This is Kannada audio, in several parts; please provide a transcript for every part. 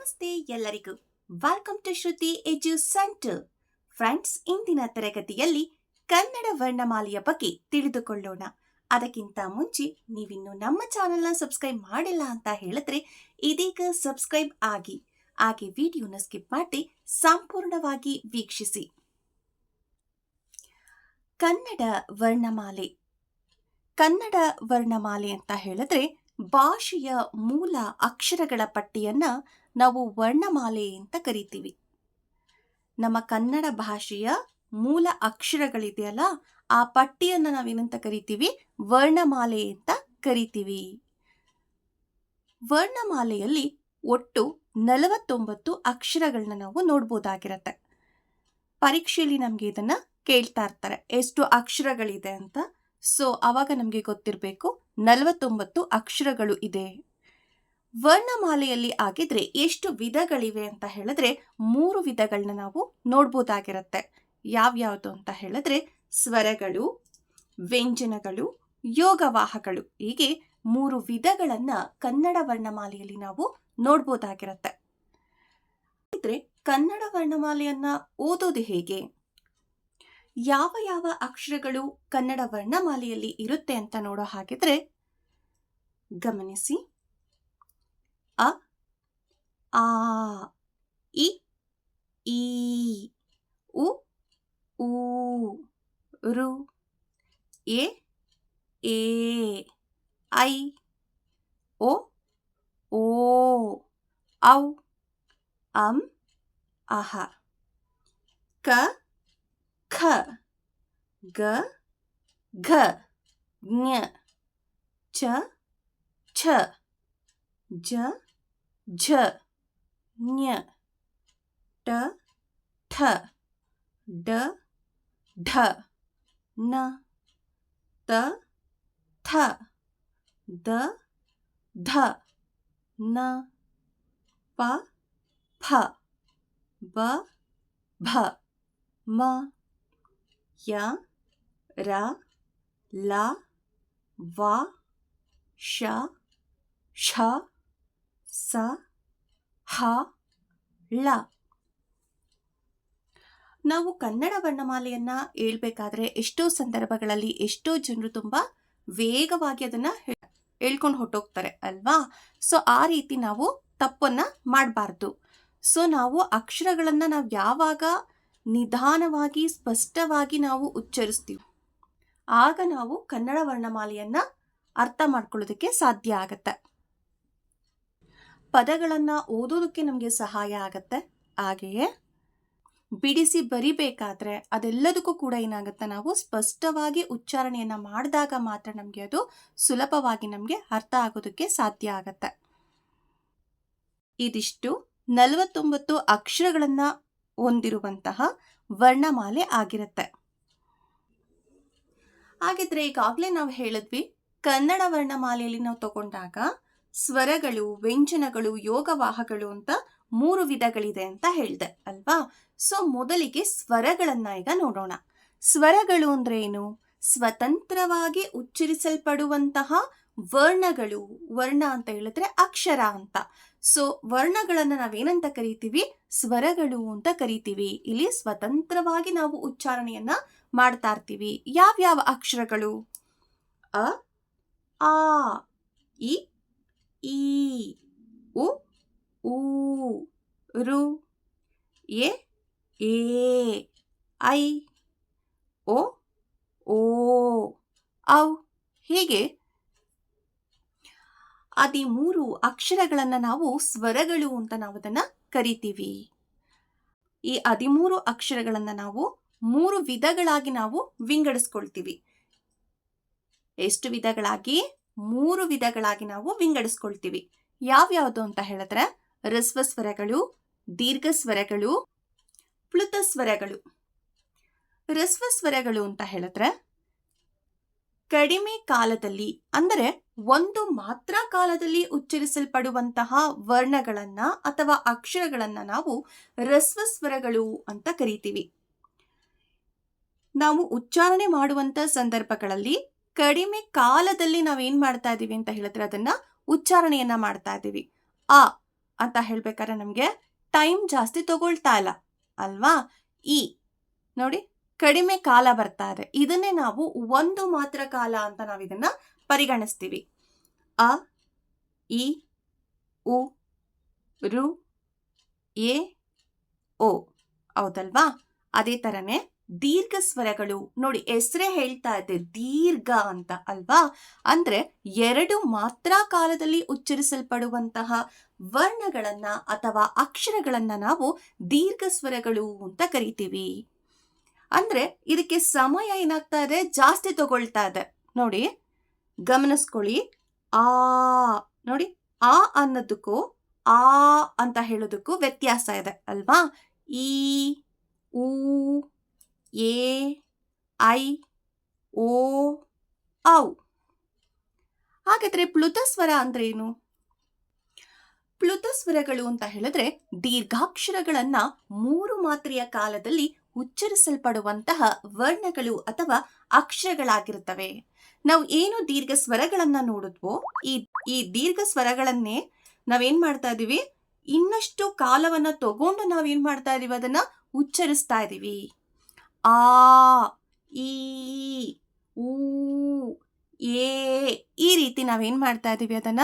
ನಮಸ್ತೆ ಎಲ್ಲರಿಗೂ. Welcome to Shruti edu centre friends ಇಂದಿನ ತರಗತಿಯಲ್ಲಿ ಕನ್ನಡ ವರ್ಣಮಾಲೆಯ ಬಗ್ಗೆ ತಿಳಿದುಕೊಳ್ಳೋಣ. ಅದಕ್ಕಿಂತ ಮುಂಚೆ ನೀವಿನ್ನು ನಮ್ಮ ಚಾನೆಲ್ನ ಸಬ್ಸ್ಕ್ರೈಬ್ ಮಾಡಿಲ್ಲ ಅಂತ ಹೇಳಿದ್ರೆ ಇದೀಗ ಸಬ್ಸ್ಕ್ರೈಬ್ ಆಗಿ, ಹಾಗೆ ವಿಡಿಯೋನ ಸ್ಕಿಪ್ ಮಾಡಿ ಸಂಪೂರ್ಣವಾಗಿ ವೀಕ್ಷಿಸಿ. ಕನ್ನಡ ವರ್ಣಮಾಲೆ. ಕನ್ನಡ ವರ್ಣಮಾಲೆ ಅಂತ ಹೇಳಿದ್ರೆ ಭಾಷೆಯ ಮೂಲ ಅಕ್ಷರಗಳ ಪಟ್ಟಿಯನ್ನ ನಾವು ವರ್ಣಮಾಲೆ ಅಂತ ಕರಿತೀವಿ. ನಮ್ಮ ಕನ್ನಡ ಭಾಷೆಯ ಮೂಲ ಅಕ್ಷರಗಳಿದೆಯಲ್ಲ ಆ ಪಟ್ಟಿಯನ್ನು ನಾವೇನಂತ ಕರಿತೀವಿ? ವರ್ಣಮಾಲೆ ಅಂತ ಕರಿತೀವಿ. ವರ್ಣಮಾಲೆಯಲ್ಲಿ ಒಟ್ಟು ನಲವತ್ತೊಂಬತ್ತು ಅಕ್ಷರಗಳನ್ನ ನಾವು ನೋಡ್ಬೋದಾಗಿರತ್ತೆ. ಪರೀಕ್ಷೆಯಲ್ಲಿ ನಮಗೆ ಇದನ್ನ ಕೇಳ್ತಾ ಇರ್ತಾರೆ, ಎಷ್ಟು ಅಕ್ಷರಗಳಿದೆ ಅಂತ. ಸೊ ಅವಾಗ ನಮಗೆ ಗೊತ್ತಿರಬೇಕು, ನಲವತ್ತೊಂಬತ್ತು ಅಕ್ಷರಗಳು ಇದೆ. ವರ್ಣಮಾಲೆಯಲ್ಲಿ ಆಗಿದ್ರೆ ಎಷ್ಟು ವಿಧಗಳಿವೆ ಅಂತ ಹೇಳಿದ್ರೆ ಮೂರು ವಿಧಗಳನ್ನ ನಾವು ನೋಡ್ಬೋದಾಗಿರುತ್ತೆ. ಯಾವ್ಯಾವುದು ಅಂತ ಹೇಳಿದ್ರೆ ಸ್ವರಗಳು, ವ್ಯಂಜನಗಳು ಯೋಗವಾಹಗಳು ಹೀಗೆ ಮೂರು ವಿಧಗಳನ್ನ ಕನ್ನಡ ವರ್ಣಮಾಲೆಯಲ್ಲಿ ನಾವು ನೋಡ್ಬೋದಾಗಿರುತ್ತೆ. ಇದ್ರೆ ಕನ್ನಡ ವರ್ಣಮಾಲೆಯನ್ನ ಓದೋದು ಹೇಗೆ? ಯಾವ ಯಾವ ಅಕ್ಷರಗಳು ಕನ್ನಡ ವರ್ಣಮಾಲೆಯಲ್ಲಿ ಇರುತ್ತೆ ಅಂತ ನೋಡೋ ಹಾಗಿದ್ರೆ ಗಮನಿಸಿ. ಅ ಆ ಇ ಈ ಉ ಊ ರು ಎ ಏ ಐ ಓ ಓ ಔ ಅಂ ಅಹ ಕ ಖ ಗ ಘ ಜ್ಞ ಚ ಛ ಜ ಝ ಞ ಟ ಠ ಡ ಢ ನ ತ ಥ ದ ಧ ನ ಪ ಫ ಬ ಭ ಮ ಯ ರ ಲ ವ ಶ ಷ ಸ, ಹ, ಳ. ನಾವು ಕನ್ನಡ ವರ್ಣಮಾಲೆಯನ್ನು ಹೇಳ್ಬೇಕಾದ್ರೆ ಎಷ್ಟೋ ಸಂದರ್ಭಗಳಲ್ಲಿ ಎಷ್ಟೋ ಜನರು ತುಂಬಾ ವೇಗವಾಗಿ ಅದನ್ನ ಹೇಳ್ಕೊಂಡು ಹೊಟ್ಟೋಗ್ತಾರೆ ಅಲ್ವಾ? ಸೊ, ಆ ರೀತಿ ನಾವು ತಪ್ಪನ್ನ ಮಾಡಬಾರ್ದು. ಸೊ, ನಾವು ಅಕ್ಷರಗಳನ್ನು ನಾವು ಯಾವಾಗ ನಿಧಾನವಾಗಿ, ಸ್ಪಷ್ಟವಾಗಿ ನಾವು ಉಚ್ಚರಿಸ್ತೀವಿ, ಆಗ ನಾವು ಕನ್ನಡ ವರ್ಣಮಾಲೆಯನ್ನು ಅರ್ಥ ಮಾಡ್ಕೊಳ್ಳೋದಕ್ಕೆ ಸಾಧ್ಯ ಆಗತ್ತೆ. ಪದಗಳನ್ನ ಓದೋದಕ್ಕೆ ನಮಗೆ ಸಹಾಯ ಆಗತ್ತೆ. ಹಾಗೆಯೇ ಬಿಡಿಸಿ ಬರಿಬೇಕಾದ್ರೆ ಅದೆಲ್ಲದಕ್ಕೂ ಕೂಡ ಏನಾಗುತ್ತೆ ನಾವು ಸ್ಪಷ್ಟವಾಗಿ ಉಚ್ಚಾರಣೆಯನ್ನು ಮಾಡಿದಾಗ ಮಾತ್ರ ನಮಗೆ ಅದು ಸುಲಭವಾಗಿ ನಮಗೆ ಅರ್ಥ ಆಗೋದಕ್ಕೆ ಸಾಧ್ಯ ಆಗತ್ತೆ. ಇದಿಷ್ಟು ನಲವತ್ತೊಂಬತ್ತು ಅಕ್ಷರಗಳನ್ನು ಹೊಂದಿರುವಂತಹ ವರ್ಣಮಾಲೆ ಆಗಿರುತ್ತೆ. ಹಾಗಿದ್ರೆ ಈಗಾಗಲೇ ನಾವು ಹೇಳಿದ್ವಿ ಕನ್ನಡ ವರ್ಣಮಾಲೆಯಲ್ಲಿ ನಾವು ತಗೊಂಡಾಗ ಸ್ವರಗಳು, ವ್ಯಂಜನಗಳು, ಯೋಗವಾಹಗಳು ಅಂತ ಮೂರು ವಿಧಗಳಿದೆ ಅಂತ ಹೇಳಿದೆ, ಅಲ್ವಾ? ಸೊ ಮೊದಲಿಗೆ ಸ್ವರಗಳನ್ನ ಈಗ ನೋಡೋಣ. ಸ್ವರಗಳು ಅಂದ್ರೆ ಏನು? ಸ್ವತಂತ್ರವಾಗಿ ಉಚ್ಚರಿಸಲ್ಪಡುವಂತಹ ವರ್ಣಗಳು, ವರ್ಣ ಅಂತ ಹೇಳಿದ್ರೆ ಅಕ್ಷರ ಅಂತ. ಸೊ ವರ್ಣಗಳನ್ನ ನಾವೇನಂತ ಕರಿತೀವಿ? ಸ್ವರಗಳು ಅಂತ ಕರಿತೀವಿ. ಇಲ್ಲಿ ಸ್ವತಂತ್ರವಾಗಿ ನಾವು ಉಚ್ಚಾರಣೆಯನ್ನ ಮಾಡ್ತಾ ಇರ್ತೀವಿ. ಯಾವ್ಯಾವ ಅಕ್ಷರಗಳು? ಅ, ಆ, ಇ ಈ ಉ ಊ ರು, ಎ ಏ ಐ ಓ ಓ, ಔ. ಹೀಗೆ? ಹದಿಮೂರು ಮೂರು ಅಕ್ಷರಗಳನ್ನು ನಾವು ಸ್ವರಗಳು ಅಂತ ನಾವು ಅದನ್ನ ಕರಿತೀವಿ. ಈ ಹದಿಮೂರು ಅಕ್ಷರಗಳನ್ನು ನಾವು ಮೂರು ವಿಧಗಳಾಗಿ ನಾವು ವಿಂಗಡಿಸ್ಕೊಳ್ತೀವಿ. ಎಷ್ಟು ವಿಧಗಳಾಗಿ? ಮೂರು ವಿಧಗಳಾಗಿ ನಾವು ವಿಂಗಡಿಸ್ಕೊಳ್ತೀವಿ. ಯಾವ್ಯಾವುದು ಅಂತ ಹೇಳಿದ್ರೆ ರಸ್ವ ಸ್ವರಗಳು ದೀರ್ಘ ಸ್ವರಗಳು ಪ್ಲುತ ಸ್ವರಗಳು ರಸ್ವ ಸ್ವರಗಳು ಅಂತ ಹೇಳಿದ್ರೆ, ಕಡಿಮೆ ಕಾಲದಲ್ಲಿ, ಅಂದರೆ ಒಂದು ಮಾತ್ರ ಕಾಲದಲ್ಲಿ ಉಚ್ಚರಿಸಲ್ಪಡುವಂತಹ ವರ್ಣಗಳನ್ನ ಅಥವಾ ಅಕ್ಷರಗಳನ್ನ ನಾವು ರಸ್ವ ಸ್ವರಗಳು ಅಂತ ಕರಿತೀವಿ. ನಾವು ಉಚ್ಚಾರಣೆ ಮಾಡುವಂತ ಸಂದರ್ಭಗಳಲ್ಲಿ ಕಡಿಮೆ ಕಾಲದಲ್ಲಿ ನಾವೇನು ಮಾಡ್ತಾ ಇದ್ದೀವಿ ಅಂತ ಹೇಳಿದ್ರೆ ಅದನ್ನ ಉಚ್ಚಾರಣೆಯನ್ನ ಮಾಡ್ತಾ ಇದ್ದೀವಿ ಆ ಅಂತ ಹೇಳ್ಬೇಕಾದ್ರೆ ನಮಗೆ ಟೈಮ್ ಜಾಸ್ತಿ ತಗೊಳ್ತಾ ಇಲ್ಲ, ಅಲ್ವಾ? ಈ ನೋಡಿ ಕಡಿಮೆ ಕಾಲ ಬರ್ತಾ ಇದೆ. ಇದನ್ನೇ ನಾವು ಒಂದು ಮಾತ್ರ ಕಾಲ ಅಂತ ನಾವು ಇದನ್ನ ಪರಿಗಣಿಸ್ತೀವಿ. ಅ, ಇ, ಉ, ರು, ಎ, ಓ ಹೌದಲ್ವಾ? ಅದೇ ತರನೇ ದೀರ್ಘ ಸ್ವರಗಳು. ನೋಡಿ, ಹೆಸರೇ ಹೇಳ್ತಾ ಇದೆ, ದೀರ್ಘ ಅಂತ ಅಲ್ವಾ? ಅಂದ್ರೆ ಎರಡು ಮಾತ್ರ ಕಾಲದಲ್ಲಿ ಉಚ್ಚರಿಸಲ್ಪಡುವಂತಹ ವರ್ಣಗಳನ್ನ ಅಥವಾ ಅಕ್ಷರಗಳನ್ನ ನಾವು ದೀರ್ಘ ಸ್ವರಗಳು ಅಂತ ಕರಿತೀವಿ. ಅಂದ್ರೆ ಇದಕ್ಕೆ ಸಮಯ ಏನಾಗ್ತಾ ಇದೆ? ಜಾಸ್ತಿ ತಗೊಳ್ತಾ ಇದೆ. ನೋಡಿ, ಗಮನಿಸ್ಕೊಳ್ಳಿ. ಆ, ನೋಡಿ, ಆ ಅನ್ನೋದಕ್ಕೂ ಆ ಅಂತ ಹೇಳೋದಕ್ಕೂ ವ್ಯತ್ಯಾಸ ಇದೆ ಅಲ್ವಾ? ಈ, ಊ ಎ ಐ ಓ ಔ ಹಾಗಾದ್ರೆ ಪ್ಲುತ ಸ್ವರ ಅಂದ್ರೆ ಏನು? ಪ್ಲುತ ಸ್ವರಗಳು ಅಂತ ಹೇಳಿದ್ರೆ ದೀರ್ಘಾಕ್ಷರಗಳನ್ನ ಮೂರು ಮಾತ್ರೆಯ ಕಾಲದಲ್ಲಿ ಉಚ್ಚರಿಸಲ್ಪಡುವಂತಹ ವರ್ಣಗಳು ಅಥವಾ ಅಕ್ಷರಗಳಾಗಿರುತ್ತವೆ. ನಾವು ಏನು ದೀರ್ಘ ಸ್ವರಗಳನ್ನ ನೋಡಿದ್ವೋ, ಈ ಈ ದೀರ್ಘ ಸ್ವರಗಳನ್ನೇ ನಾವೇನ್ ಮಾಡ್ತಾ ಇದೀವಿ? ಇನ್ನಷ್ಟು ಕಾಲವನ್ನ ತಗೊಂಡು ನಾವೇನ್ ಮಾಡ್ತಾ ಇದೀವಿ ಅದನ್ನ ಉಚ್ಚರಿಸ್ತಾ ಇದೀವಿ. ಆ ಈ ಊ ಏ ಈ ರೀತಿ ನಾವೇನ್ ಮಾಡ್ತಾ ಇದ್ದೀವಿ ಅದನ್ನ?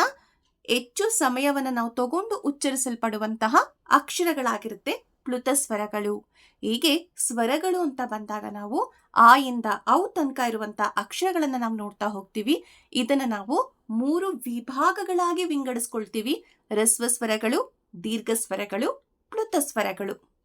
ಹೆಚ್ಚು ಸಮಯವನ್ನು ನಾವು ತಗೊಂಡು ಉಚ್ಚರಿಸಲ್ಪಡುವಂತಹ ಅಕ್ಷರಗಳಾಗಿರುತ್ತೆ ಪ್ಲುತ ಸ್ವರಗಳು. ಹೀಗೆ ಸ್ವರಗಳು ಅಂತ ಬಂದಾಗ ನಾವು ಆ ಇಂದ ಔ ತನಕ ಇರುವಂತಹ ಅಕ್ಷರಗಳನ್ನು ನಾವು ನೋಡ್ತಾ ಹೋಗ್ತೀವಿ. ಇದನ್ನು ನಾವು ಮೂರು ವಿಭಾಗಗಳಾಗಿ ವಿಂಗಡಿಸ್ಕೊಳ್ತೀವಿ. ರಸ್ವ ಸ್ವರಗಳು, ದೀರ್ಘ ಸ್ವರಗಳು, ಪ್ಲುತ ಸ್ವರಗಳು.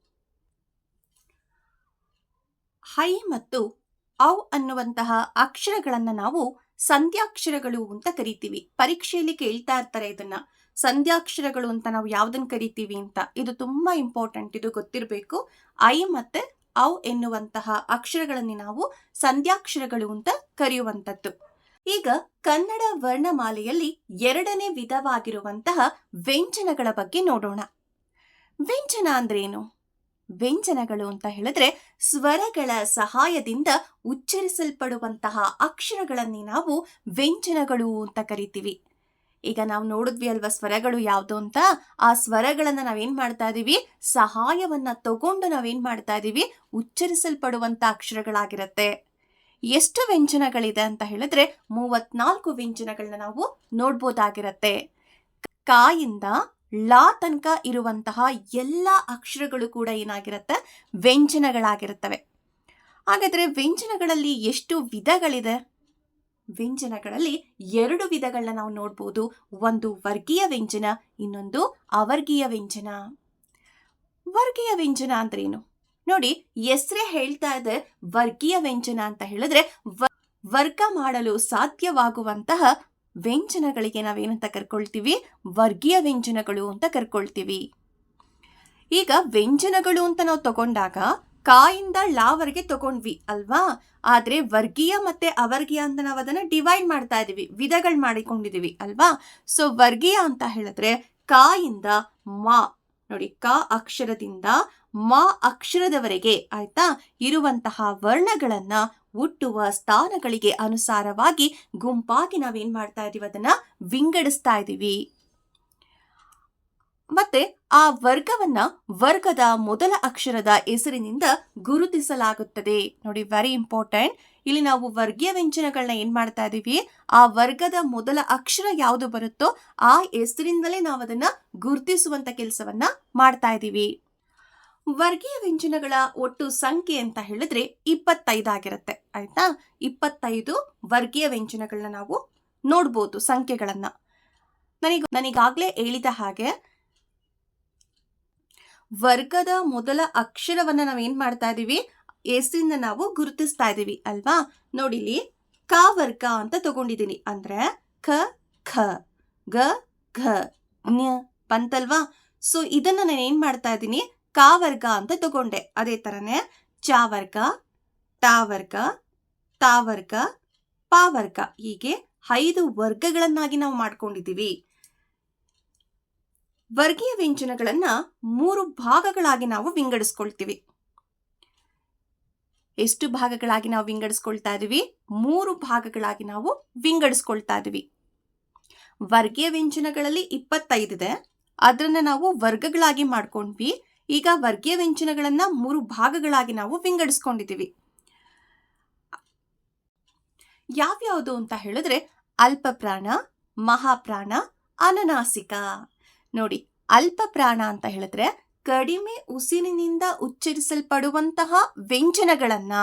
ಹೈ ಮತ್ತು ಔ ಅನ್ನುವಂತಹ ಅಕ್ಷರಗಳನ್ನು ನಾವು ಸಂಧ್ಯಾಕ್ಷರಗಳು ಅಂತ ಕರಿತೀವಿ. ಪರೀಕ್ಷೆಯಲ್ಲಿ ಕೇಳ್ತಾ ಇರ್ತಾರೆ ಇದನ್ನ. ಸಂಧ್ಯಾಕ್ಷರಗಳು ಅಂತ ನಾವು ಯಾವ್ದನ್ನ ಕರಿತೀವಿ ಅಂತ. ಇದು ತುಂಬಾ ಇಂಪಾರ್ಟೆಂಟ್ ಇದು ಗೊತ್ತಿರಬೇಕು. ಐ ಮತ್ತೆ ಔ ಎನ್ನುವಂತಹ ಅಕ್ಷರಗಳನ್ನು ನಾವು ಸಂಧ್ಯಾಕ್ಷರಗಳು ಅಂತ ಕರೆಯುವಂಥದ್ದು. ಈಗ ಕನ್ನಡ ವರ್ಣಮಾಲೆಯಲ್ಲಿ ಎರಡನೇ ವಿಧವಾಗಿರುವಂತಹ ವ್ಯಂಜನಗಳ ಬಗ್ಗೆ ನೋಡೋಣ. ವ್ಯಂಜನ ಅಂದ್ರೇನು? ವ್ಯಂಜನಗಳು ಅಂತ ಹೇಳಿದ್ರೆ ಸ್ವರಗಳ ಸಹಾಯದಿಂದ ಉಚ್ಚರಿಸಲ್ಪಡುವಂತಹ ಅಕ್ಷರಗಳನ್ನೇ ನಾವು ವ್ಯಂಜನಗಳು ಅಂತ ಕರಿತೀವಿ. ಈಗ ನಾವು ನೋಡಿದ್ವಿ ಅಲ್ವಾ ಸ್ವರಗಳು ಯಾವುದು ಅಂತ? ಆ ಸ್ವರಗಳನ್ನ ನಾವೇನ್ ಮಾಡ್ತಾ ಇದೀವಿ? ಸಹಾಯವನ್ನ ತಗೊಂಡು ನಾವೇನ್ ಮಾಡ್ತಾ ಇದೀವಿ? ಉಚ್ಚರಿಸಲ್ಪಡುವಂತ ಅಕ್ಷರಗಳಾಗಿರತ್ತೆ. ಎಷ್ಟು ವ್ಯಂಜನಗಳಿದೆ ಅಂತ ಹೇಳಿದ್ರೆ ಮೂವತ್ನಾಲ್ಕು ವ್ಯಂಜನಗಳನ್ನ ನಾವು ನೋಡ್ಬೋದಾಗಿರತ್ತೆ. ಕಾಯಿಂದ ಲಾ ತನಕ ಇರುವಂತಹ ಎಲ್ಲ ಅಕ್ಷರಗಳು ಕೂಡ ಏನಾಗಿರುತ್ತೆ? ವ್ಯಂಜನಗಳಾಗಿರುತ್ತವೆ. ಹಾಗಾದ್ರೆ ವ್ಯಂಜನಗಳಲ್ಲಿ ಎಷ್ಟು ವಿಧಗಳಿದೆ? ವ್ಯಂಜನಗಳಲ್ಲಿ ಎರಡು ವಿಧಗಳನ್ನ ನಾವು ನೋಡ್ಬೋದು. ಒಂದು ವರ್ಗೀಯ ವ್ಯಂಜನ, ಇನ್ನೊಂದು ಅವರ್ಗೀಯ ವ್ಯಂಜನ. ವರ್ಗೀಯ ವ್ಯಂಜನ ಅಂದ್ರೇನು? ನೋಡಿ, ಹೆಸರೇ ಹೇಳ್ತಾ ಇದೆ ವರ್ಗೀಯ ವ್ಯಂಜನ ಅಂತ ಹೇಳಿದ್ರೆ ವರ್ಗ ಮಾಡಲು ಸಾಧ್ಯವಾಗುವಂತಹ ವ್ಯಂಜನಗಳಿಗೆ ನಾವೇನಂತ ಕರ್ಕೊಳ್ತೀವಿ? ವರ್ಗೀಯ ವ್ಯಂಜನಗಳು ಅಂತ ಕರ್ಕೊಳ್ತೀವಿ. ಈಗ ವ್ಯಂಜನಗಳು ಅಂತ ನಾವು ತಗೊಂಡಾಗ ಕಾಯಿಂದ ಲಾವರೆಗೆ ತಗೊಂಡ್ವಿ ಅಲ್ವಾ? ಆದ್ರೆ ವರ್ಗೀಯ ಮತ್ತೆ ಅವರ್ಗೀಯ ಅಂತ ನಾವು ಅದನ್ನ ಡಿವೈಡ್ ಮಾಡ್ತಾ ಇದೀವಿ, ವಿಧಗಳು ಮಾಡಿಕೊಂಡಿದ್ದೀವಿ ಅಲ್ವಾ? ಸೊ ವರ್ಗೀಯ ಅಂತ ಹೇಳಿದ್ರೆ ಕಾಯಿಂದ ಮಾ, ನೋಡಿ, ಕ ಅಕ್ಷರದಿಂದ ಮ ಅಕ್ಷರದವರೆಗೆ, ಆಯ್ತಾ? ಇರುವಂತಹ ವರ್ಣಗಳನ್ನ ಹುಟ್ಟುವ ಸ್ಥಾನಗಳಿಗೆ ಅನುಸಾರವಾಗಿ ಗುಂಪಾಗಿ ನಾವೇನ್ ಮಾಡ್ತಾ ಇದೀವಿ? ಅದನ್ನ ವಿಂಗಡಿಸ್ತಾ ಇದ್ದೀವಿ ಮತ್ತೆ ಆ ವರ್ಗವನ್ನ ವರ್ಗದ ಮೊದಲ ಅಕ್ಷರದ ಹೆಸರಿನಿಂದ ಗುರುತಿಸಲಾಗುತ್ತದೆ. ನೋಡಿ ವೆರಿ ಇಂಪಾರ್ಟೆಂಟ್ ಇಲ್ಲಿ ನಾವು ವರ್ಗೀಯ ವ್ಯಂಜನಗಳನ್ನ ಏನ್ ಮಾಡ್ತಾ ಇದೀವಿ? ಆ ವರ್ಗದ ಮೊದಲ ಅಕ್ಷರ ಯಾವುದು ಬರುತ್ತೋ, ಆ ಹೆಸರಿಂದಲೇ ನಾವು ಅದನ್ನ ಗುರುತಿಸುವಂತ ಕೆಲಸವನ್ನ ಮಾಡ್ತಾ ಇದೀವಿ. ವರ್ಗೀಯ ವ್ಯಂಜನಗಳ ಒಟ್ಟು ಸಂಖ್ಯೆ ಅಂತ ಹೇಳಿದ್ರೆ ಇಪ್ಪತ್ತೈದಾಗಿರುತ್ತೆ ಆಯ್ತಾ? ಇಪ್ಪತ್ತೈದು ವರ್ಗೀಯ ವ್ಯಂಜನಗಳನ್ನ ನಾವು ನೋಡ್ಬೋದು ಸಂಖ್ಯೆಗಳನ್ನ. ನನಗೆ, ನನಗಾಗಲೇ ಹೇಳಿದ ಹಾಗೆ ವರ್ಗದ ಮೊದಲ ಅಕ್ಷರವನ್ನ ನಾವೇನ್ ಮಾಡ್ತಾ ಇದೀವಿ? ಎಸ್ಸಿಂದ ನಾವು ಗುರುತಿಸ್ತಾ ಇದೀವಿ, ಅಲ್ವಾ? ನೋಡಿಲಿ ಕ, ವರ್ಗ ಅಂತ ತಗೊಂಡಿದ್ದೀನಿ ಅಂದ್ರೆ ಖ ಖ, ಗ, ಘ ಜ್ಞ ಬಂತಲ್ವಾ? ಸೊ ಇದನ್ನ ನಾನು ಏನ್ ಮಾಡ್ತಾ ಇದ್ದೀನಿ ಕ ವರ್ಗ ಅಂತ ತಗೊಂಡೆ. ಅದೇ ಥರನೇ ಚ ವರ್ಗ ತಾವರ್ಗ ವರ್ಗ, ತ ವರ್ಗ, ಪ ವರ್ಗ ಹೀಗೆ ಐದು ವರ್ಗಗಳನ್ನಾಗಿ ನಾವು ಮಾಡ್ಕೊಂಡಿದ್ದೀವಿ. ವರ್ಗೀಯ ವ್ಯಂಜನಗಳನ್ನ ಮೂರು ಭಾಗಗಳಾಗಿ ನಾವು ವಿಂಗಡಿಸ್ಕೊಳ್ತೀವಿ. ಎಷ್ಟು ಭಾಗಗಳಾಗಿ ನಾವು ವಿಂಗಡಿಸ್ಕೊಳ್ತಾ ಇದೀವಿ ಮೂರು ಭಾಗಗಳಾಗಿ ನಾವು ವಿಂಗಡಿಸ್ಕೊಳ್ತಾ ಇದೀವಿ ವರ್ಗೀಯ ವ್ಯಂಜನಗಳಲ್ಲಿ ಇಪ್ಪತ್ತೈದಿದೆ ಅದನ್ನ ನಾವು ವರ್ಗಗಳಾಗಿ ಮಾಡ್ಕೊಂಡ್ವಿ. ಈಗ ವರ್ಗೀಯ ವ್ಯಂಜನಗಳನ್ನು ಮೂರು ಭಾಗಗಳಾಗಿ ನಾವು ವಿಂಗಡಿಸ್ಕೊಂಡಿದ್ದೀವಿ. ಯಾವ್ಯಾವುದು ಅಂತ ಹೇಳಿದ್ರೆ ಅಲ್ಪಪ್ರಾಣ, ಮಹಾಪ್ರಾಣ, ಅನನಾಸಿಕ. ನೋಡಿ, ಅಲ್ಪಪ್ರಾಣ ಅಂತ ಹೇಳಿದ್ರೆ ಕಡಿಮೆ ಉಸಿರಿನಿಂದ ಉಚ್ಚರಿಸಲ್ಪಡುವಂತಹ ವ್ಯಂಜನಗಳನ್ನ.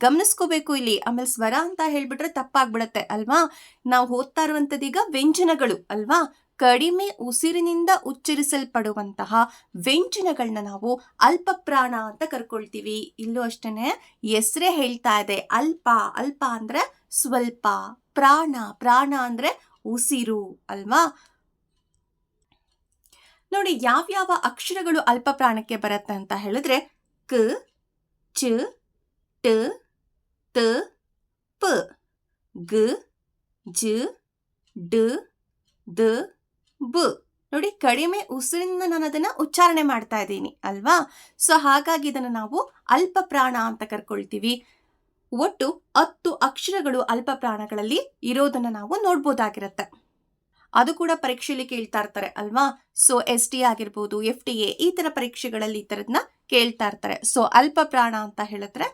ಗಮನಿಸ್ಕೋಬೇಕು ಇಲ್ಲಿ. ಆಮೇಲೆ ಸ್ವರ ಅಂತ ಹೇಳ್ಬಿಟ್ರೆ ತಪ್ಪಾಗ್ಬಿಡತ್ತೆ, ಅಲ್ವಾ? ನಾವು ಓದ್ತಾ ಇರುವಂಥದ್ದೀಗ ವ್ಯಂಜನಗಳು, ಅಲ್ವಾ? ಕಡಿಮೆ ಉಸಿರಿನಿಂದ ಉಚ್ಚರಿಸಲ್ಪಡುವಂತಹ ವ್ಯಂಜನಗಳನ್ನ ನಾವು ಅಲ್ಪ ಪ್ರಾಣ ಅಂತ ಕರ್ಕೊಳ್ತೀವಿ. ಇಲ್ಲೂ ಅಷ್ಟೇನೆ, ಹೆಸರೇ ಹೇಳ್ತಾ ಇದೆ, ಅಲ್ಪ ಅಲ್ಪ ಅಂದ್ರೆ ಸ್ವಲ್ಪ, ಪ್ರಾಣ ಪ್ರಾಣ ಅಂದ್ರೆ ಉಸಿರು, ಅಲ್ವಾ? ನೋಡಿ, ಯಾವ್ಯಾವ ಅಕ್ಷರಗಳು ಅಲ್ಪ ಪ್ರಾಣಕ್ಕೆ ಬರುತ್ತೆ ಅಂತ ಹೇಳಿದ್ರೆ, ಕ, ಚ, ಟ, ತ, ಪ. ಗ, ಜ, ಡ, ದ ಬ. ನೋಡಿ, ಕಡಿಮೆ ಉಸಿರಿನಿಂದ ನಾನು ಅದನ್ನ ಉಚ್ಚಾರಣೆ ಮಾಡ್ತಾ ಇದ್ದೀನಿ, ಅಲ್ವಾ? ಸೊ ಹಾಗಾಗಿ ಇದನ್ನು ನಾವು ಅಲ್ಪ ಪ್ರಾಣ ಅಂತ ಕರ್ಕೊಳ್ತೀವಿ. ಒಟ್ಟು ಹತ್ತು ಅಕ್ಷರಗಳು ಅಲ್ಪ ಪ್ರಾಣಗಳಲ್ಲಿ ಇರೋದನ್ನ ನಾವು ನೋಡ್ಬೋದಾಗಿರತ್ತೆ. ಅದು ಕೂಡ ಪರೀಕ್ಷೆಯಲ್ಲಿ ಕೇಳ್ತಾ ಇರ್ತಾರೆ, ಅಲ್ವಾ? ಸೊ ಎಸ್ ಟಿ ಆಗಿರ್ಬೋದು ಎಫ್ ಟಿ ಎ ಈ ಥರ ಪರೀಕ್ಷೆಗಳಲ್ಲಿ ಈ ತರದ್ನ ಕೇಳ್ತಾ ಇರ್ತಾರೆ. ಸೊ ಅಲ್ಪ ಪ್ರಾಣ ಅಂತ ಹೇಳಿದ್ರೆ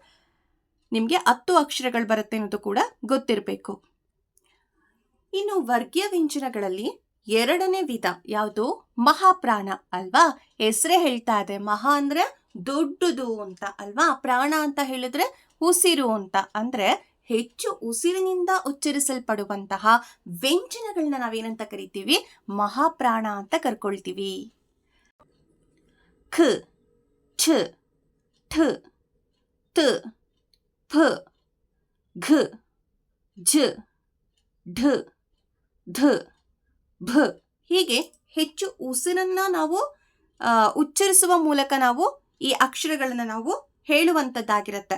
ನಿಮಗೆ ಹತ್ತು ಅಕ್ಷರಗಳು ಬರುತ್ತೆ ಅನ್ನೋದು ಕೂಡ ಗೊತ್ತಿರಬೇಕು. ಇನ್ನು ವರ್ಗೀಯ ವ್ಯಂಜನಗಳಲ್ಲಿ ಎರಡನೇ ವಿಧ ಯಾವುದು? ಮಹಾಪ್ರಾಣ ಅಲ್ವಾ? ಹೆಸರೇ ಹೇಳ್ತಾ ಇದೆ. ಮಹಾ ಅಂದ್ರೆ ದೊಡ್ಡದು ಅಂತ ಅಲ್ವಾ? ಪ್ರಾಣ ಅಂತ ಹೇಳಿದ್ರೆ ಉಸಿರು ಅಂತ. ಅಂದ್ರೆ ಹೆಚ್ಚು ಉಸಿರಿನಿಂದ ಉಚ್ಚರಿಸಲ್ಪಡುವಂತಹ ವ್ಯಂಜನಗಳನ್ನ ನಾವೇನಂತ ಕರಿತೀವಿ? ಮಹಾಪ್ರಾಣ ಅಂತ ಕರ್ಕೊಳ್ತೀವಿ. ಖ, ಛ, ಠ, ತ ಫ ಘ ಝ ಢ, ಧ. ಭ. ಹೀಗೆ ಹೆಚ್ಚು ಉಸಿರನ್ನ ನಾವು ಉಚ್ಚರಿಸುವ ಮೂಲಕ ನಾವು ಈ ಅಕ್ಷರಗಳನ್ನು ನಾವು ಹೇಳುವಂತದ್ದಾಗಿರತ್ತೆ.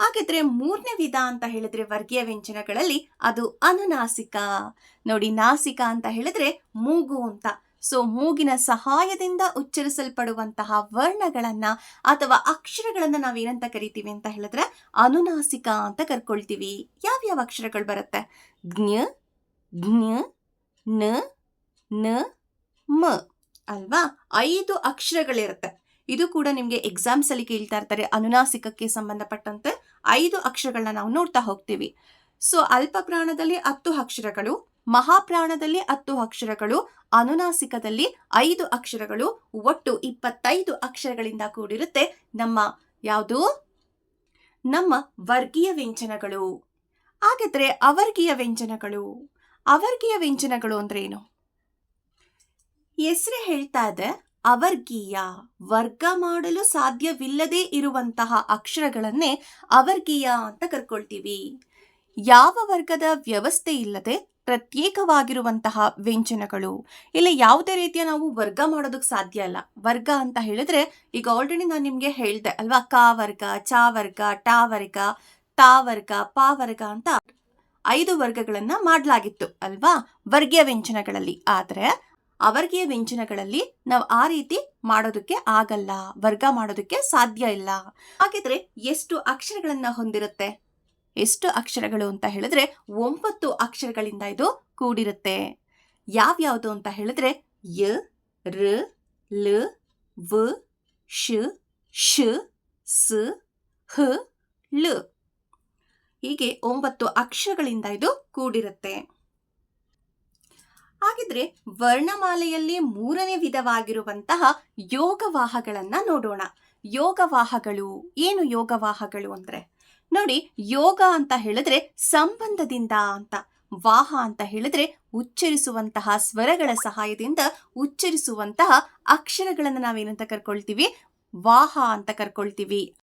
ಹಾಗಿದ್ರೆ ಮೂರನೇ ವಿಧ ಅಂತ ಹೇಳಿದ್ರೆ ವರ್ಗೀಯ ವ್ಯಂಜನಗಳಲ್ಲಿ ಅದು ಅನುನಾಸಿಕ. ನೋಡಿ, ನಾಸಿಕ ಅಂತ ಹೇಳಿದ್ರೆ ಮೂಗು ಅಂತ. ಸೊ, ಮೂಗಿನ ಸಹಾಯದಿಂದ ಉಚ್ಚರಿಸಲ್ಪಡುವಂತಹ ವರ್ಣಗಳನ್ನ ಅಥವಾ ಅಕ್ಷರಗಳನ್ನ ನಾವೇನಂತ ಕರಿತೀವಿ ಅಂತ ಹೇಳಿದ್ರೆ ಅನುನಾಸಿಕ ಅಂತ ಕರ್ಕೊಳ್ತೀವಿ. ಯಾವ್ಯಾವ ಅಕ್ಷರಗಳು ಬರುತ್ತೆ? ಜ್ಞ ಜ್ಞ, ನ ನ, ಮ ಅಲ್ವಾ? ಐದು ಅಕ್ಷರಗಳಿರುತ್ತೆ. ಇದು ಕೂಡ ನಿಮಗೆ ಎಕ್ಸಾಮ್ಸ್ ಅಲ್ಲಿ ಕೇಳ್ತಾ ಇರ್ತಾರೆ. ಅನುನಾಸಿಕಕ್ಕೆ ಸಂಬಂಧಪಟ್ಟಂತೆ ಐದು ಅಕ್ಷರಗಳನ್ನ ನಾವು ನೋಡ್ತಾ ಹೋಗ್ತೀವಿ. ಸೊ ಅಲ್ಪ ಪ್ರಾಣದಲ್ಲಿ ಹತ್ತು ಅಕ್ಷರಗಳು, ಮಹಾಪ್ರಾಣದಲ್ಲಿ ಹತ್ತು ಅಕ್ಷರಗಳು, ಅನುನಾಸಿಕದಲ್ಲಿ ಐದು ಅಕ್ಷರಗಳು, ಒಟ್ಟು ಇಪ್ಪತ್ತೈದು ಅಕ್ಷರಗಳಿಂದ ಕೂಡಿರುತ್ತೆ ನಮ್ಮ ಯಾವುದು? ನಮ್ಮ ವರ್ಗೀಯ ವ್ಯಂಜನಗಳು. ಹಾಗಿದ್ರೆ ಅವರ್ಗೀಯ ವ್ಯಂಜನಗಳು. ಅವರ್ಗೀಯ ವ್ಯಂಜನಗಳು ಅಂದ್ರೆ ಏನು? ಹೆಸರೇ ಹೇಳ್ತಾ ಇದೆ, ಅವರ್ಗೀಯ. ವರ್ಗ ಮಾಡಲು ಸಾಧ್ಯವಿಲ್ಲದೆ ಇರುವಂತಹ ಅಕ್ಷರಗಳನ್ನೇ ಅವರ್ಗೀಯ ಅಂತ ಕರ್ಕೊಳ್ತೀವಿ. ಯಾವ ವರ್ಗದ ವ್ಯವಸ್ಥೆ ಇಲ್ಲದೆ ಪ್ರತ್ಯೇಕವಾಗಿರುವಂತಹ ವ್ಯಂಜನಗಳು ಇಲ್ಲ ಯಾವುದೇ ರೀತಿಯ ನಾವು ವರ್ಗ ಮಾಡೋದಕ್ಕೆ ಸಾಧ್ಯ ಅಲ್ಲ ವರ್ಗ ಅಂತ ಹೇಳಿದ್ರೆ ಈಗ ಆಲ್ರೆಡಿ ನಾನು ನಿಮಗೆ ಹೇಳಿದೆ ಅಲ್ವಾ? ಕ ವರ್ಗ, ಚ ವರ್ಗ, ಟ ವರ್ಗ, ತ ವರ್ಗ, ಪ ವರ್ಗ ಅಂತ ಐದು ವರ್ಗಗಳನ್ನ ಮಾಡಲಾಗಿತ್ತು ಅಲ್ವಾ? ವರ್ಗೀಯ ವ್ಯಂಜನಗಳಲ್ಲಿ. ಆದ್ರೆ ಅವರ್ಗೀಯ ವ್ಯಂಜನಗಳಲ್ಲಿ ನಾವು ಆ ರೀತಿ ಮಾಡೋದಕ್ಕೆ ಆಗಲ್ಲ, ವರ್ಗ ಮಾಡೋದಕ್ಕೆ ಸಾಧ್ಯ ಇಲ್ಲ. ಹಾಗಿದ್ರೆ ಎಷ್ಟು ಅಕ್ಷರಗಳನ್ನ ಹೊಂದಿರುತ್ತೆ? ಎಷ್ಟು ಅಕ್ಷರಗಳು ಅಂತ ಹೇಳಿದ್ರೆ ಒಂಬತ್ತು ಅಕ್ಷರಗಳಿಂದ ಇದು ಕೂಡಿರುತ್ತೆ. ಯಾವ್ಯಾವುದು ಅಂತ ಹೇಳಿದ್ರೆ ಯ, ರ, ಲ, ವ, ಶ ಶ, ಸ, ಹ ಲ ಹೀಗೆ ಒಂಬತ್ತು ಅಕ್ಷರಗಳಿಂದ ಇದು ಕೂಡಿರುತ್ತೆ. ಹಾಗಿದ್ರೆ ವರ್ಣಮಾಲೆಯಲ್ಲಿ ಮೂರನೇ ವಿಧವಾಗಿರುವಂತಹ ಯೋಗವಾಹಗಳನ್ನ ನೋಡೋಣ. ಯೋಗವಾಹಗಳು ಏನು ಯೋಗವಾಹಗಳು ಅಂದ್ರೆ? ನೋಡಿ, ಯೋಗ ಅಂತ ಹೇಳಿದ್ರೆ ಸಂಬಂಧದಿಂದ ಅಂತ. ವಾಹ ಅಂತ ಹೇಳಿದ್ರೆ ಉಚ್ಚರಿಸುವಂತಹ ಸ್ವರಗಳ ಸಹಾಯದಿಂದ ಉಚ್ಚರಿಸುವಂತಹ ಅಕ್ಷರಗಳನ್ನ ನಾವೇನಂತ ಕರ್ಕೊಳ್ತೀವಿ? ವಾಹ ಅಂತ ಕರ್ಕೊಳ್ತೀವಿ.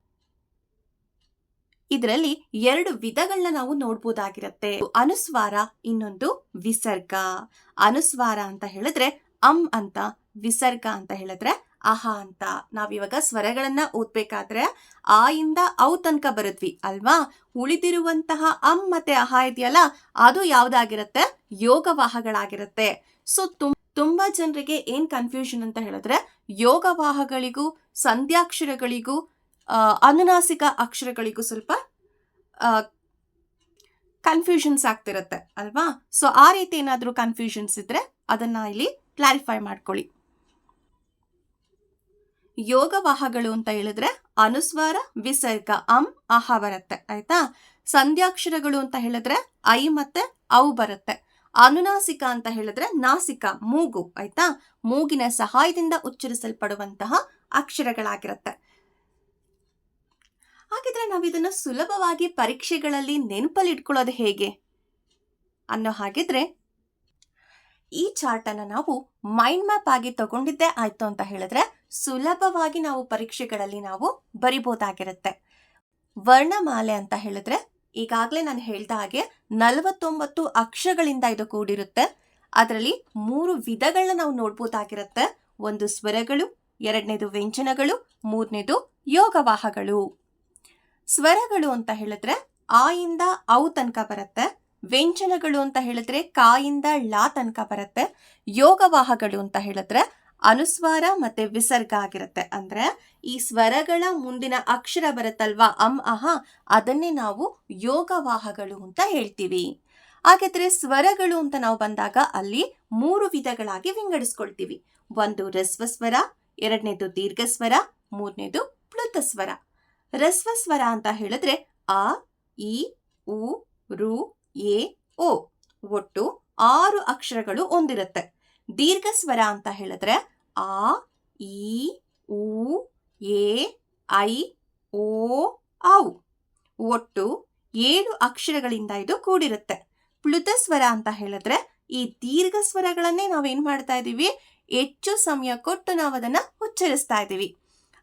ಇದರಲ್ಲಿ ಎರಡು ವಿಧಗಳನ್ನ ನಾವು ನೋಡ್ಬೋದಾಗಿರತ್ತೆ. ಅನುಸ್ವಾರ, ಇನ್ನೊಂದು ವಿಸರ್ಗ. ಅನುಸ್ವಾರ ಅಂತ ಹೇಳಿದ್ರೆ ಅಂ ಅಂತ, ವಿಸರ್ಗ ಅಂತ ಹೇಳಿದ್ರೆ ಅಹ ಅಂತ. ನಾವಿವಾಗ ಸ್ವರಗಳನ್ನ ಓದ್ಬೇಕಾದ್ರೆ ಆ ಇಂದ ಔ ತನಕ ಬರುದ್ವಿ, ಅಲ್ವಾ? ಉಳಿದಿರುವಂತಹ ಅಂ ಮತ್ತೆ ಅಹ ಇದೆಯಲ್ಲ, ಅದು ಯಾವ್ದಾಗಿರತ್ತೆ? ಯೋಗವಾಹಗಳಾಗಿರತ್ತೆ. ಸೊ ತುಂಬ ತುಂಬಾ ಜನರಿಗೆ ಏನ್ ಕನ್ಫ್ಯೂಷನ್ ಅಂತ ಹೇಳಿದ್ರೆ ಯೋಗವಾಹಗಳಿಗೂ, ಸಂಧ್ಯಾಕ್ಷರಗಳಿಗೂ ಅನುನಾಸಿಕ ಅಕ್ಷರಗಳಿಗೂ ಸ್ವಲ್ಪ ಕನ್ಫ್ಯೂಷನ್ಸ್ ಆಗ್ತಿರತ್ತೆ, ಅಲ್ವಾ? ಸೊ ಆ ರೀತಿ ಏನಾದರೂ ಕನ್ಫ್ಯೂಷನ್ಸ್ ಇದ್ರೆ ಅದನ್ನ ಇಲ್ಲಿ ಕ್ಲಾರಿಫೈ ಮಾಡ್ಕೊಳ್ಳಿ. ಯೋಗವಾಹಗಳು ಅಂತ ಹೇಳಿದ್ರೆ ಅನುಸ್ವಾರ, ವಿಸರ್ಗ, ಅಂ, ಅಹ ಬರುತ್ತೆ, ಆಯ್ತಾ? ಸಂಧ್ಯಾಕ್ಷರಗಳು ಅಂತ ಹೇಳಿದ್ರೆ ಐ ಮತ್ತೆ ಔ ಬರುತ್ತೆ. ಅನುನಾಸಿಕ ಅಂತ ಹೇಳಿದ್ರೆ ನಾಸಿಕ, ಮೂಗು, ಆಯ್ತಾ? ಮೂಗಿನ ಸಹಾಯದಿಂದ ಉಚ್ಚರಿಸಲ್ಪಡುವಂತಹ ಅಕ್ಷರಗಳಾಗಿರುತ್ತೆ. ಹಾಗಿದ್ರೆ ನಾವು ಇದನ್ನ ಸುಲಭವಾಗಿ ಪರೀಕ್ಷೆಗಳಲ್ಲಿ ನೆನಪಲ್ಲಿ ಇಟ್ಕೊಳ್ಳೋದು ಹೇಗೆ? ಅನ್ನೋ ಹಾಗಿದ್ರೆ, ಈ ಚಾರ್ಟನ್ನು ನಾವು ಮೈಂಡ್ ಮ್ಯಾಪ್ ಆಗಿ ತಗೊಂಡಿದ್ದೇ ಆಯಿತು ಅಂತ ಹೇಳಿದ್ರೆ ಸುಲಭವಾಗಿ ನಾವು ಪರೀಕ್ಷೆಗಳಲ್ಲಿ ನಾವು ಬರಿಬೋದಾಗಿರುತ್ತೆ. ವರ್ಣಮಾಲೆ ಅಂತ ಹೇಳಿದ್ರೆ ಈಗಾಗಲೇ ನಾನು ಹೇಳ್ದ ಹಾಗೆ ನಲವತ್ತೊಂಬತ್ತು ಅಕ್ಷರಗಳಿಂದ ಇದು ಕೂಡಿರುತ್ತೆ. ಅದರಲ್ಲಿ ಮೂರು ವಿಧಗಳನ್ನ ನಾವು ನೋಡ್ಬೋದಾಗಿರುತ್ತೆ. ಒಂದು ಸ್ವರಗಳು, ಎರಡನೇದು ವ್ಯಂಜನಗಳು, ಮೂರನೇದು ಯೋಗವಾಹಗಳು. ಸ್ವರಗಳು ಅಂತ ಹೇಳಿದ್ರೆ ಆ ಇಂದ ಔ ತನಕ ಬರುತ್ತೆ, ವ್ಯಂಜನಗಳು ಅಂತ ಹೇಳಿದ್ರೆ ಕಾಯಿಂದ ಲಾ ತನಕ ಬರುತ್ತೆ, ಯೋಗವಾಹಗಳು ಅಂತ ಹೇಳಿದ್ರೆ ಅನುಸ್ವಾರ ಮತ್ತೆ ವಿಸರ್ಗ ಆಗಿರುತ್ತೆ. ಅಂದ್ರೆ ಈ ಸ್ವರಗಳ ಮುಂದಿನ ಅಕ್ಷರ ಬರುತ್ತಲ್ವಾ, ಅಂ, ಅಹ, ಅದನ್ನೇ ನಾವು ಯೋಗವಾಹಗಳು ಅಂತ ಹೇಳ್ತೀವಿ. ಹಾಗಾದ್ರೆ ಸ್ವರಗಳು ಅಂತ ನಾವು ಬಂದಾಗ ಅಲ್ಲಿ ಮೂರು ವಿಧಗಳಾಗಿ ವಿಂಗಡಿಸ್ಕೊಳ್ತೀವಿ. ಒಂದು ರಸ್ವ ಸ್ವರ ಎರಡನೇದು ದೀರ್ಘ ಸ್ವರ ಮೂರನೇದು ಪ್ಲುತ ಸ್ವರ ರಸ್ವ ಸ್ವರ ಅಂತ ಹೇಳಿದ್ರೆ ಆ ಇ ಉ, ರು, ಎ, ಓ. ಒಟ್ಟು ಆರು ಅಕ್ಷರಗಳು ಒಂದಿರುತ್ತೆ. ದೀರ್ಘ ಸ್ವರ ಅಂತ ಹೇಳಿದ್ರೆ ಆ ಇ ಉ, ಎ, ಐ, ಓ, ಔ. ಒಟ್ಟು ಏಳು ಅಕ್ಷರಗಳಿಂದ ಇದು ಕೂಡಿರುತ್ತೆ. ಪ್ಲುತ ಸ್ವರ ಅಂತ ಹೇಳಿದ್ರೆ ಈ ದೀರ್ಘ ಸ್ವರಗಳನ್ನೇ ನಾವೇನ್ ಮಾಡ್ತಾ ಇದ್ದೀವಿ? ಹೆಚ್ಚು ಸಮಯ ಕೊಟ್ಟು ನಾವು ಅದನ್ನ ಉಚ್ಚರಿಸ್ತಾ ಇದ್ದೀವಿ.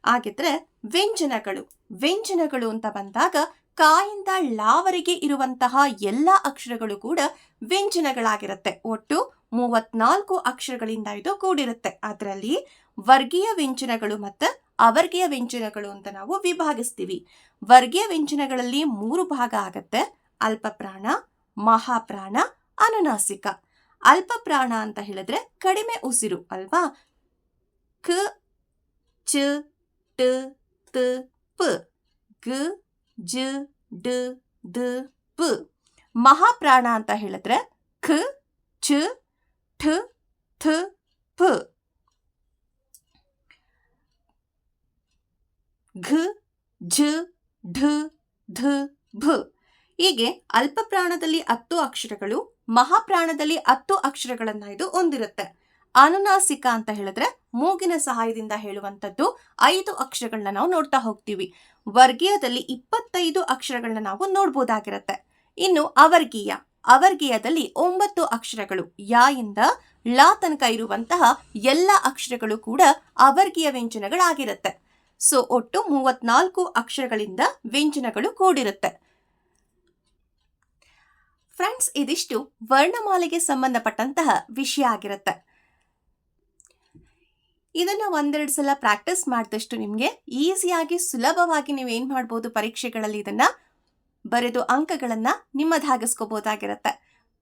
ಹಾಗಿದ್ರೆ ವ್ಯಂಜನಗಳು. ವ್ಯಂಜನಗಳು ಅಂತ ಬಂದಾಗ ಕಾಯಿಂದ ಲಾವರಿಗೆ ಇರುವಂತಹ ಎಲ್ಲ ಅಕ್ಷರಗಳು ಕೂಡ ವ್ಯಂಜನಗಳಾಗಿರುತ್ತೆ. ಒಟ್ಟು ಮೂವತ್ನಾಲ್ಕು ಅಕ್ಷರಗಳಿಂದ ಇದು ಕೂಡಿರುತ್ತೆ. ಅದರಲ್ಲಿ ವರ್ಗೀಯ ವ್ಯಂಜನಗಳು ಮತ್ತು ಅವರ್ಗೀಯ ವ್ಯಂಜನಗಳು ಅಂತ ನಾವು ವಿಭಾಗಿಸ್ತೀವಿ. ವರ್ಗೀಯ ವ್ಯಂಜನಗಳಲ್ಲಿ ಮೂರು ಭಾಗ ಆಗತ್ತೆ. ಅಲ್ಪಪ್ರಾಣ, ಮಹಾಪ್ರಾಣ, ಅನುನಾಸಿಕ. ಅಲ್ಪಪ್ರಾಣ ಅಂತ ಹೇಳಿದ್ರೆ ಕಡಿಮೆ ಉಸಿರು ಅಲ್ವಾ? ಕ, ಚ, ಟ, ತ ಪ, ಗ, ಜ, ಡ, ದ, ಪ. ಮಹಾಪ್ರಾಣ ಅಂತ ಹೇಳಿದ್ರೆ ಖ, ಚ, ಠ, ಥ, ಪ. ಘ ಝ ಢ, ಧ, ಭ. ಹೀಗೆ ಅಲ್ಪ ಪ್ರಾಣದಲ್ಲಿ ಹತ್ತು ಅಕ್ಷರಗಳು, ಮಹಾಪ್ರಾಣದಲ್ಲಿ ಹತ್ತು ಅಕ್ಷರಗಳನ್ನ ಇದು ಹೊಂದಿರುತ್ತೆ. ಅನುನಾಸಿಕ ಅಂತ ಹೇಳಿದ್ರೆ ಮೂಗಿನ ಸಹಾಯದಿಂದ ಹೇಳುವಂಥದ್ದು ಐದು ಅಕ್ಷರಗಳನ್ನ ನಾವು ನೋಡ್ತಾ ಹೋಗ್ತೀವಿ. ವರ್ಗೀಯದಲ್ಲಿ ಇಪ್ಪತ್ತೈದು ಅಕ್ಷರಗಳನ್ನ ನಾವು ನೋಡ್ಬೋದಾಗಿರತ್ತೆ. ಇನ್ನು ಅವರ್ಗೀಯ, ಅವರ್ಗೀಯದಲ್ಲಿ ಒಂಬತ್ತು ಅಕ್ಷರಗಳು. ಯಾ ಇಂದ ಲಾ ತನಕ ಇರುವಂತಹ ಎಲ್ಲ ಅಕ್ಷರಗಳು ಕೂಡ ಅವರ್ಗೀಯ ವ್ಯಂಜನಗಳಾಗಿರುತ್ತೆ. ಸೊ, ಒಟ್ಟು ಮೂವತ್ನಾಲ್ಕು ಅಕ್ಷರಗಳಿಂದ ವ್ಯಂಜನಗಳು ಕೂಡಿರುತ್ತೆ. ಫ್ರೆಂಡ್ಸ್, ಇದಿಷ್ಟು ವರ್ಣಮಾಲೆಗೆ ಸಂಬಂಧಪಟ್ಟಂತಹ ವಿಷಯ ಆಗಿರುತ್ತೆ. ಇದನ್ನ ಒಂದೆರಡು ಸಲ ಪ್ರಾಕ್ಟೀಸ್ ಮಾಡಿದಷ್ಟು ನಿಮಗೆ ಈಸಿಯಾಗಿ ಸುಲಭವಾಗಿ ನೀವು ಏನು ಮಾಡ್ಬೋದು ಪರೀಕ್ಷೆಗಳಲ್ಲಿ ಇದನ್ನ ಬರೆದು ಅಂಕಗಳನ್ನು ನಿಮ್ಮದಾಗಿಸ್ಕೋಬೋದಾಗಿರುತ್ತೆ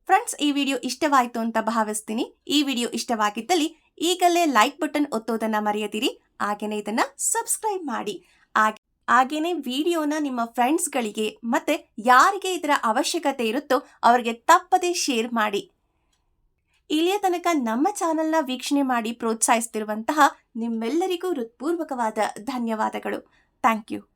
ಫ್ರೆಂಡ್ಸ್ ಈ ವಿಡಿಯೋ ಇಷ್ಟವಾಯಿತು ಅಂತ ಭಾವಿಸ್ತೀನಿ. ಈ ವಿಡಿಯೋ ಇಷ್ಟವಾಗಿದ್ದಲ್ಲಿ ಈಗಲೇ ಲೈಕ್ ಬಟನ್ ಒತ್ತೋದನ್ನ ಮರೆಯದಿರಿ. ಹಾಗೇನೆ ಇದನ್ನ ಸಬ್ಸ್ಕ್ರೈಬ್ ಮಾಡಿ. ಹಾಗೆ, ಹಾಗೇನೆ ವಿಡಿಯೋನ ನಿಮ್ಮ ಫ್ರೆಂಡ್ಸ್ಗಳಿಗೆ ಮತ್ತೆ ಯಾರಿಗೆ ಇದರ ಅವಶ್ಯಕತೆ ಇರುತ್ತೋ ಅವರಿಗೆ ತಪ್ಪದೇ ಶೇರ್ ಮಾಡಿ. ಇಲ್ಲಿಯ ತನಕ ನಮ್ಮ ಚಾನೆಲ್ನ ವೀಕ್ಷಣೆ ಮಾಡಿ ಪ್ರೋತ್ಸಾಹಿಸ್ತಿರುವಂತಹ ನಿಮ್ಮೆಲ್ಲರಿಗೂ ಹೃತ್ಪೂರ್ವಕವಾದ ಧನ್ಯವಾದಗಳು. Thank you